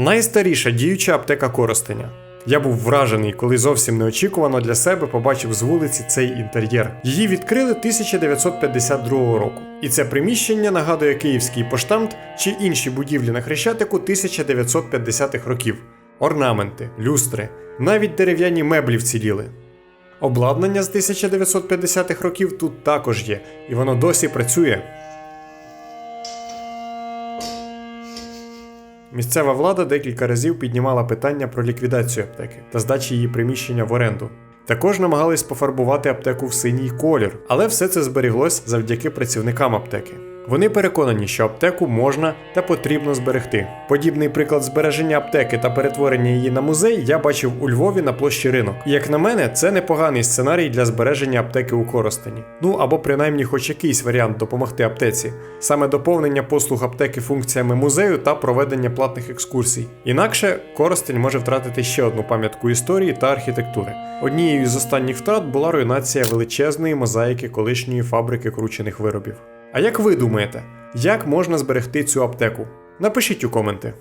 Найстаріша діюча аптека Коростеня. Я був вражений, коли зовсім неочікувано для себе побачив з вулиці цей інтер'єр. Її відкрили 1952 року. І це приміщення нагадує київський поштамт чи інші будівлі на Хрещатику 1950-х років. Орнаменти, люстри, навіть дерев'яні меблі вціліли. Обладнання з 1950-х років тут також є, і воно досі працює. Місцева влада декілька разів піднімала питання про ліквідацію аптеки та здачі її приміщення в оренду. Також намагались пофарбувати аптеку в синій колір, але все це зберіглось завдяки працівникам аптеки. Вони переконані, що аптеку можна та потрібно зберегти. Подібний приклад збереження аптеки та перетворення її на музей я бачив у Львові на площі ринок. Як на мене, це непоганий сценарій для збереження аптеки у Коростені. Ну або принаймні хоч якийсь варіант допомогти аптеці, саме доповнення послуг аптеки функціями музею та проведення платних екскурсій. Інакше Коростень може втратити ще одну пам'ятку історії та архітектури. Однією з останніх втрат була руйнація величезної мозаїки колишньої фабрики кручених виробів. А як ви думаєте, як можна зберегти цю аптеку? Напишіть у коменти.